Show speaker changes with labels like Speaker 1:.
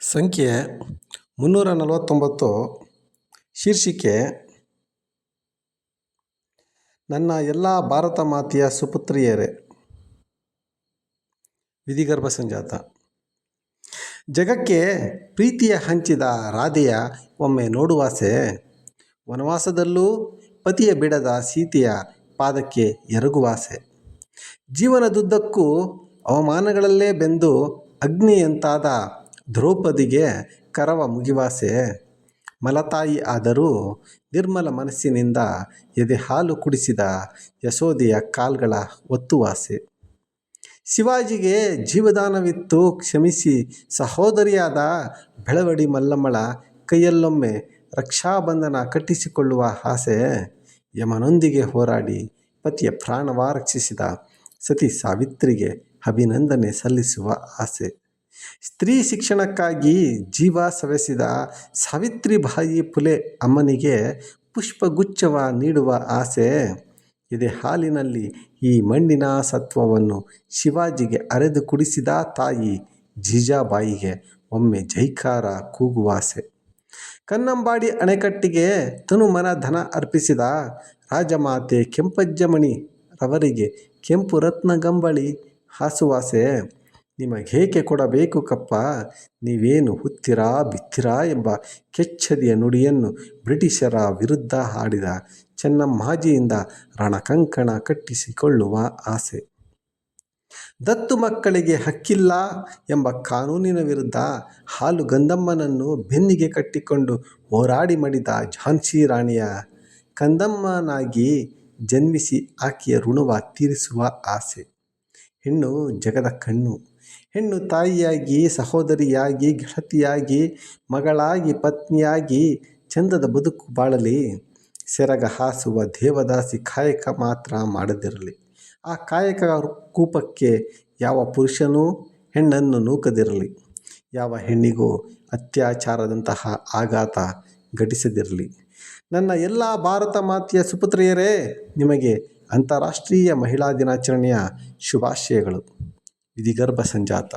Speaker 1: ಸಂಖ್ಯೆ ಮುನ್ನೂರ ನಲವತ್ತೊಂಬತ್ತು, ಶೀರ್ಷಿಕೆ, ನನ್ನ ಎಲ್ಲ ಭಾರತ ಮಾತೆಯ ಸುಪುತ್ರಿಯರೇ. ವಿಧಿಗರ್ಭ ಸಂಜಾತ. ಜಗಕ್ಕೆ ಪ್ರೀತಿಯ ಹಂಚಿದ ರಾಧೆಯ ಒಮ್ಮೆ ನೋಡುವಾಸೆ ವನವಾಸದಲ್ಲೂ ಪತಿಯ ಬಿಡದ ಸೀತೆಯ ಪಾದಕ್ಕೆ ಎರಗುವಾಸೆ ಜೀವನದುದ್ದಕ್ಕೂ ಅವಮಾನಗಳಲ್ಲೇ ಬೆಂದು ಅಗ್ನಿಯಂತಾದ ದ್ರೌಪದಿಗೆ ಕರವ ಮುಗಿವಾಸೆ. ಮಲತಾಯಿ ಆದರೂ ನಿರ್ಮಲ ಮನಸ್ಸಿನಿಂದ ಎದೆ ಹಾಲು ಕುಡಿಸಿದ ಯಶೋದೆಯ ಕಾಲ್ಗಳ ಒತ್ತುವಾಸೆ. ಶಿವಾಜಿಗೆ ಜೀವದಾನವಿತ್ತು. ಕ್ಷಮಿಸಿ, ಸಹೋದರಿಯಾದ ಬೆಳವಡಿ ಮಲ್ಲಮ್ಮಳ ಕೈಯಲ್ಲೊಮ್ಮೆ ರಕ್ಷಾಬಂಧನ ಕಟ್ಟಿಸಿಕೊಳ್ಳುವ ಆಸೆ ಯಮನೊಂದಿಗೆ ಹೋರಾಡಿ ಪತಿಯ ಪ್ರಾಣವ ರಕ್ಷಿಸಿದ ಸತಿ ಸಾವಿತ್ರಿಗೆ ಅಭಿನಂದನೆ ಸಲ್ಲಿಸುವ ಆಸೆ. ಸ್ತ್ರೀ ಶಿಕ್ಷಣಕ್ಕಾಗಿ ಜೀವ ಸವೆಸಿದ ಸಾವಿತ್ರಿಬಾಯಿ ಫುಲೆ ಅಮ್ಮನಿಗೆ ಪುಷ್ಪಗುಚ್ಛವ ನೀಡುವ ಆಸೆ ಇದೆ. ಹಾಲಿನಲ್ಲಿ ಈ ಮಣ್ಣಿನ ಸತ್ವವನ್ನು ಶಿವಾಜಿಗೆ ಅರೆದು ಕುಡಿಸಿದ ತಾಯಿ ಜೀಜಾಬಾಯಿಗೆ ಒಮ್ಮೆ ಜೈಕಾರ ಕೂಗುವಾಸೆ ಕನ್ನಂಬಾಡಿ ಅಣೆಕಟ್ಟಿಗೆ ತನುಮನ ಧನ ಅರ್ಪಿಸಿದ ರಾಜಮಾತೆ ಕೆಂಪಜ್ಜಮಣಿ ರವರಿಗೆ ಕೆಂಪು ರತ್ನಗಂಬಳಿ ಹಾಸುವಾಸೆ ನಿಮಗೇಕೆ ಕೊಡಬೇಕು ಕಪ್ಪ? ನೀವೇನು ಹುತ್ತಿರಾ ಬಿತ್ತಿರಾ ಎಂಬ ಕೆಚ್ಚದಿಯ ನುಡಿಯನ್ನು ಬ್ರಿಟಿಷರ ವಿರುದ್ಧ ಹಾಡಿದ ಚೆನ್ನಮ್ಮಾಜಿಯಿಂದ ರಣಕಂಕಣ ಕಟ್ಟಿಸಿಕೊಳ್ಳುವ ಆಸೆ. ದತ್ತು ಮಕ್ಕಳಿಗೆ ಹಕ್ಕಿಲ್ಲ ಎಂಬ ಕಾನೂನಿನ ವಿರುದ್ಧ ಹಾಲು ಗಂಧಮ್ಮನನ್ನು ಬೆನ್ನಿಗೆ ಕಟ್ಟಿಕೊಂಡು ಹೋರಾಡಿ ಮಡಿದ ಝಾನ್ಸಿ ರಾಣಿಯ ಕಂದಮ್ಮನಾಗಿ ಜನ್ಮಿಸಿ ಆಕೆಯ ಋಣವ ತೀರಿಸುವ ಆಸೆ. ಹೆಣ್ಣು ಜಗದ ಕಣ್ಣು. ಹೆಣ್ಣು ತಾಯಿಯಾಗಿ, ಸಹೋದರಿಯಾಗಿ, ಗೆಳತಿಯಾಗಿ, ಮಗಳಾಗಿ, ಪತ್ನಿಯಾಗಿ ಚಂದದ ಬದುಕು ಬಾಳಲಿ. ಸೆರಗ ಹಾಸುವ ದೇವದಾಸಿ ಕಾಯಕ ಮಾತ್ರ ಮಾಡದಿರಲಿ. ಆ ಕಾಯಕ ಕೂಪಕ್ಕೆ ಯಾವ ಪುರುಷನೂ ಹೆಣ್ಣನ್ನು ನೂಕದಿರಲಿ. ಯಾವ ಹೆಣ್ಣಿಗೂ ಅತ್ಯಾಚಾರದಂತಹ ಆಘಾತ ಘಟಿಸದಿರಲಿ. ನನ್ನ ಎಲ್ಲ ಭಾರತ ಮಾತೆಯ ಸುಪುತ್ರಿಯರೇ, ನಿಮಗೆ ಅಂತಾರಾಷ್ಟ್ರೀಯ ಮಹಿಳಾ ದಿನಾಚರಣೆಯ ಶುಭಾಶಯಗಳು. ఇది గర్భ సంజాత